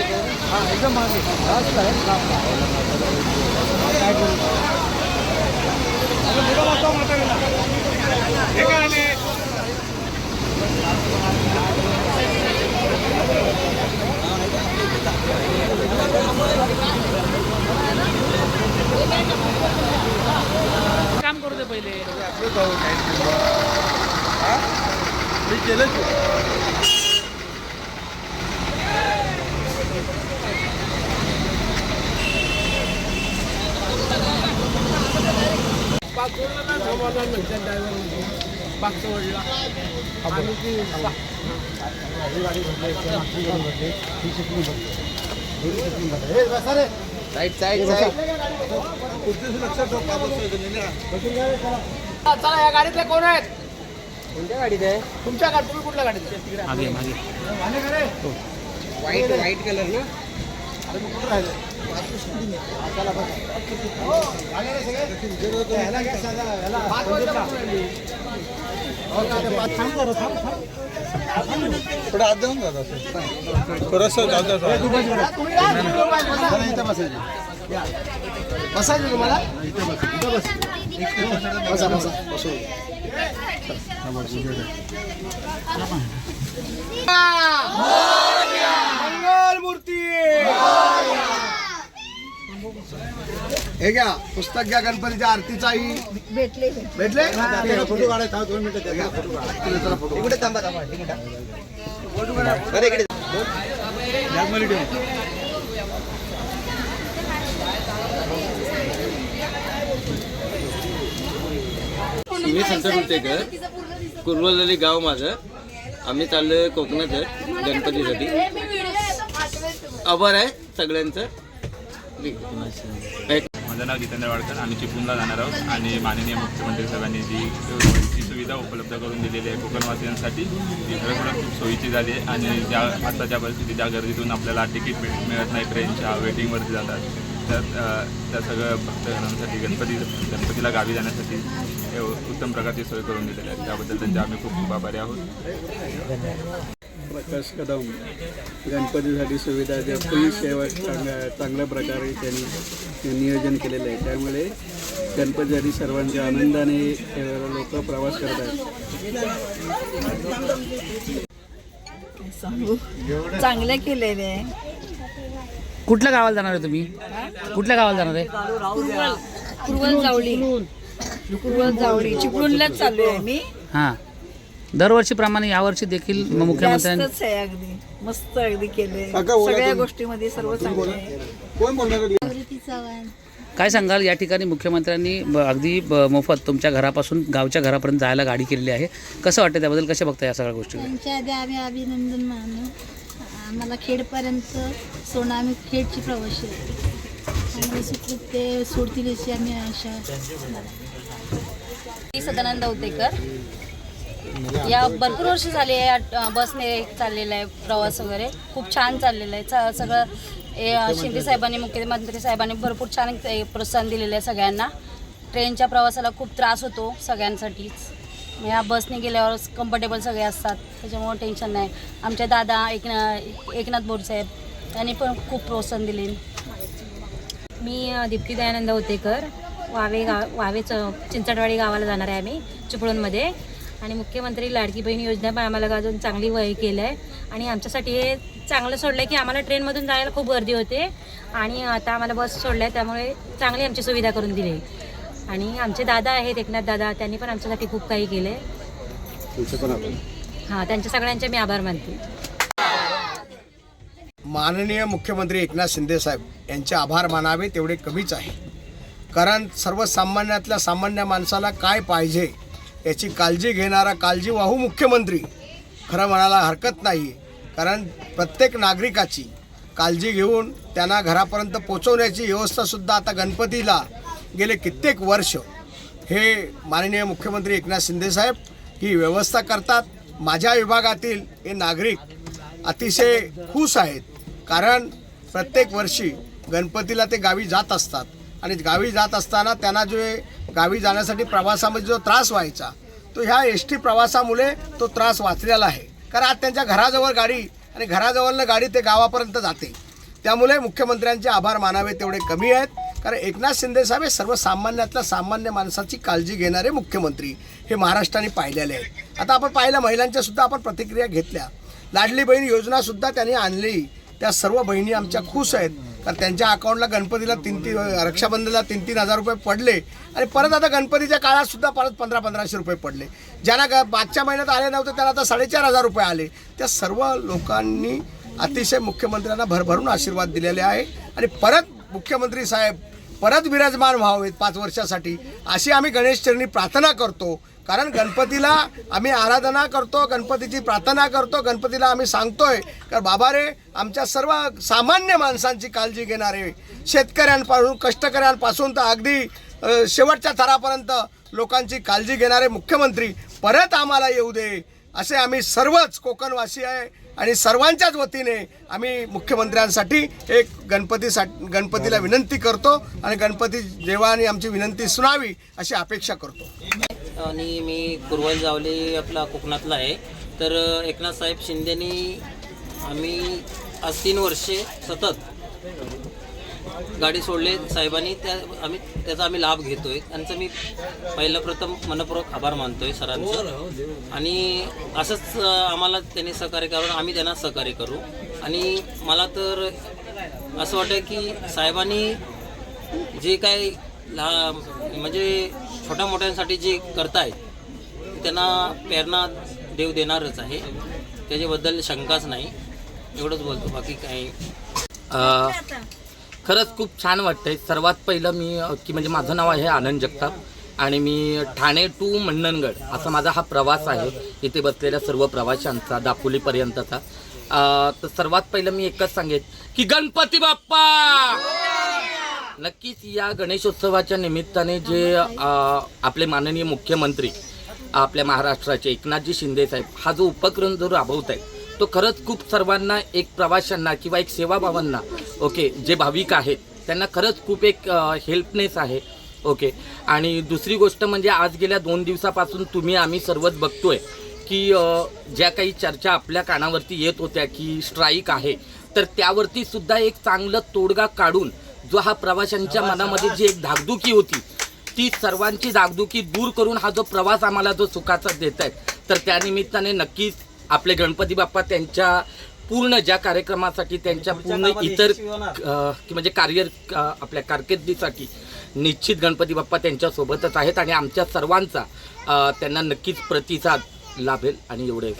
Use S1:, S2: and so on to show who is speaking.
S1: हां एकदम मागे काय करू काय आले?
S2: काम करू दे पहिले
S1: मी केलं
S3: चला या गाडीतले कोण आहेत? कोणत्या गाडीत आहे? तुमच्या गाडी तुम्ही कुठल्या गाडीत? आहे?
S2: मागे. मागे
S3: व्हाईट व्हाईट कलर ना?
S1: थोडं आत जाऊन जात असं थोडंसं जाऊ द्या
S3: तुम्ही या, तुम्ही लोकं आहेत, बसा. बसायचं तुम्हाला बसा बसा बसू मंगल मूर्ती! हे घ्या पुस्तक घ्या गणपतीच्या आरतीचा आई
S4: भेटले?
S3: भेटले. फोटो काढायचा दोन मिनिटं फोटो इकडे थांबा थांबा इकडे.
S5: मी संत कुलतेकर कुर्वलली गाव माझं. आम्ही चाललोय कोकणात गणपतीसाठी. आभार आहे सगळ्यांचं.
S6: माझं नाव जितेंद्र वाडकर. आम्ही चिपळूणला जाणार आहोत आणि माननीय मुख्यमंत्री साहेबांनी जी जी सुविधा उपलब्ध करून दिलेली आहे कोकणवासियांसाठी ती खरोखर खूप सोयीची झाली आहे. आणि ज्या आताच्या परिस्थितीत ज्या गर्दीतून आपल्याला तिकीट मिळत नाही ट्रेनच्या वेटिंगवरती जातात तर त्या सगळं भक्तजनांसाठी गणपती गणपतीला गावी जाण्यासाठी उत्तम प्रकारची सोय करून दिलेली आहे. त्याबद्दल त्यांचे आम्ही खूप खूप आभारी आहोत.
S7: प्रकाश कदम गणपतीसाठी सुविधा द्या पोलीस सेवा चांगल्या चांगल्या प्रकारे त्यांनी नियोजन केलेलं आहे. त्यामुळे गणपतीसाठी सर्वांच्या आनंदाने लोक प्रवास करत आहेत.
S4: चांगलं केलेले आहे.
S2: कुठल्या गावाला जाणार आहे तुम्ही? कुठल्या गावाला जाणार आहे?
S4: कुरवल कुरवल जावळी. कुरवल जावळी. चिपळूणलाच चालू आहे मी
S2: हां. दरवर्षीप्रमाणे यावर्षी देखील म- मुख्यमंत्र्यांनी
S4: जास्तच आहे अगदी. मस्त अगदी केले. सगळ्या गोष्टीमध्ये सर्व चांगलं आहे.
S3: कोण बोलणार
S2: काय सांगाल? या ठिकाणी मुख्यमंत्र्यांनी ब- अगदी ब- मोफत तुमच्या घरापासून गावच्या घरापर्यंत जायला गाडी केलेली आहे. कसं वाटतं त्याबद्दल? कसे बघता या सगळ्या गोष्टी?
S8: त्यांच्या आधी आम्ही अभिनंदन मानू. आम्हाला खेडपर्यंत सोनं आम्ही खेडची प्रवासी आहे. आम्हाला सुखरूप ते सोडतील अशी आम्ही आशा
S9: मी सदानंद दौतेकर या भरपूर वर्ष झाली आहे या बसने चाललेला आहे प्रवास वगैरे. खूप छान चाललेला आहे. चा- सगळं शिंदे साहेबांनी मुख्यमंत्री साहेबांनी भरपूर छान प्रोत्साहन दिलेलं आहे सगळ्यांना. ट्रेनच्या प्रवासाला खूप त्रास होतो सगळ्यांसाठीच. मग या बसने गेल्यावर कम्फर्टेबल सगळे असतात. त्याच्यामुळे टेन्शन नाही. आमचे दादा एकना एकनाथ बोरसाहेब त्यांनी पण खूप प्रोत्साहन दिले.
S10: मी दीप्ती दयानंद होतेकर. वावे गाव वावे च चिंचटवाडी गावाला जाणार आहे आम्ही चिपळूणमध्ये. आणि मुख्यमंत्री लाडकी बहीण योजना पण आम्हाला अजून चांगली वय केलं आहे आणि आमच्यासाठी हे चांगलं सोडलं आहे की आम्हाला ट्रेनमधून जायला खूप गर्दी होते. आणि आता आम्हाला बस सोडलं आहे त्यामुळे चांगली आमची सुविधा करून दिली. आहे. आणि आमचे दादा आहेत एकनाथ दादा त्यांनी पण आमच्यासाठी खूप काही केलं आहे हां त्यांच्या सगळ्यांचे मी आभार मानते.
S3: माननीय मुख्यमंत्री एकनाथ शिंदे साहेब यांचे आभार मानावे तेवढे कमीच आहे. कारण सर्वसामान्यातल्या सामान्य माणसाला काय पाहिजे याची काळजी घेणारा काळजीवाहू मुख्यमंत्री. खरं म्हणायला हरकत नाही. कारण प्रत्येक नागरिकाची काळजी घेऊन त्यांना घरापर्यंत पोचवण्याची व्यवस्थासुद्धा आता गणपतीला गेले कित्येक वर्ष. हे माननीय मुख्यमंत्री एकनाथ शिंदेसाहेब ही व्यवस्था करतात. माझ्या विभागातील हे नागरिक अतिशय खुश आहेत. कारण प्रत्येक वर्षी गणपतीला ते गावी जात असतात. आणि गावी जात असताना त्यांना जे गावी जाण्यासाठी प्रवासामध्ये जो त्रास व्हायचा तो ह्या एस टी प्रवासामुळे तो त्रास वाचलेला आहे. कारण आज त्यांच्या घराजवळ गाडी आणि घराजवळनं गाडी ते गावापर्यंत जाते. त्यामुळे मुख्यमंत्र्यांचे आभार मानावे तेवढे कमी आहेत. कारण एकनाथ शिंदे साहेब हे सर्वसामान्यातल्या सामान्य माणसाची काळजी घेणारे मुख्यमंत्री हे महाराष्ट्राने पाहिलेले आहेत. आता आपण पाहिलं महिलांच्या सुद्धा आपण प्रतिक्रिया घेतल्या. लाडली बहीण योजनासुद्धा त्यांनी आणली. त्या सर्व बहिणी आमच्या खुश आहेत. कारण त्यांच्या अकाउंटला गणपतीला तीन तीन रक्षाबंधनला तीन तीन हजार रुपये पडले. आणि परत आता गणपतीच्या काळात सुद्धा परत पंधरा पंधराशे रुपये पडले. ज्यांना ग मागच्या महिन्यात आले नव्हते त्यांना आता साडेचार हजार रुपये आले. त्या सर्व लोकांनी अतिशय मुख्यमंत्र्यांना भरभरून आशीर्वाद दिलेले आहे. आणि परत मुख्यमंत्री साहेब परत विराजमान व्हावेत पाच वर्षासाठी. अशी आम्ही गणेश चरणी प्रार्थना करतो. कारण गणपतीला आम्ही आराधना करतो गणपतीची प्रार्थना करतो गणपतीला आम्ही सांगतोय कारण बाबा रे आमच्या सर्व सामान्य माणसांची काळजी घेणारे शेतकऱ्यांपासून कष्टकऱ्यांपासून तर अगदी शेवटच्या थरापर्यंत लोकांची काळजी घेणारे मुख्यमंत्री. परत आम्हाला येऊ दे. असे आम्ही सर्वच कोकणवासी आहे आणि सर्वांच्याच वतीने आम्ही मुख्यमंत्र्यांसाठी एक गणपतीसाठी गणपतीला विनंती करतो आणि गणपती देवाने आमची विनंती सुनावी अशी अपेक्षा करतो.
S5: आणि मी कुरवाई जावले आपला कोकणातला आहे. तर एकनाथ साहेब शिंदेनी आम्ही आज तीन वर्षे सतत गाडी सोडले. साहेबांनी त्या आम्ही त्याचा आम्ही लाभ घेतोय. त्यांचं मी पहिलं प्रथम मनपूर्वक आभार मानतोय सरांचं. आणि असंच आम्हाला त्यांनी सहकार्य करून आम्ही त्यांना सहकार्य करू. आणि मला तर असं वाटतं की साहेबांनी जे काही ला म्हणजे छोट्या मोठ्यांसाठी जे करतायत त्यांना प्रेरणा देव देणारच आहे. त्याच्याबद्दल शंकाच नाही. एवढंच बोलतो. बाकी काही
S11: खरंच खूप छान वाटतंय. सर्वात पहिलं मी की म्हणजे माझं नाव आहे आनंद जगताप आणि मी ठाणे टू मंडणगड असा माझा हा प्रवास आहे. इथे बसलेल्या सर्व प्रवाशांचा दापोलीपर्यंतचा. तर सर्वात पहिलं मी एकच सांगेन की गणपती बाप्पा! नक्कीच या गणेशोत्सवाच्या निमित्ताने जे आपले माननीय मुख्यमंत्री आपल्या महाराष्ट्राचे एकनाथजी शिंदे साहेब हा जो उपक्रम जो राबवत आहे तो खरंच खूप सर्वांना एक प्रवाशांना किंवा एक सेवाभावांना ओके जे भाविक आहेत त्यांना खरंच खूप एक हेल्पनेस आहे ओके. आणि दुसरी गोष्ट म्हणजे आज गेल्या दोन दिवसापासून तुम्ही आम्ही सर्वच बघतोय की ज्या काही चर्चा आपल्या कानावरती येत होत्या की स्ट्राईक आहे तर त्यावरती सुद्धा एक चांगलं तोडगा काढून जो हा प्रवाशांच्या मनामध्ये जी एक धाकधुकी होती ती सर्वांची धाकधुकी दूर करून हा जो प्रवास आम्हाला जो सुखाचा देत आहेत तर त्यानिमित्ताने नक्कीच आपले गणपती बाप्पा त्यांच्या पूर्ण ज्या कार्यक्रमासाठी त्यांच्या पूर्ण इतर म्हणजे कार्य आपल्या कारकिर्दीसाठी निश्चित गणपती बाप्पा त्यांच्यासोबतच आहेत आणि आमच्या सर्वांचा त्यांना नक्कीच प्रतिसाद लाभेल आणि एवढे.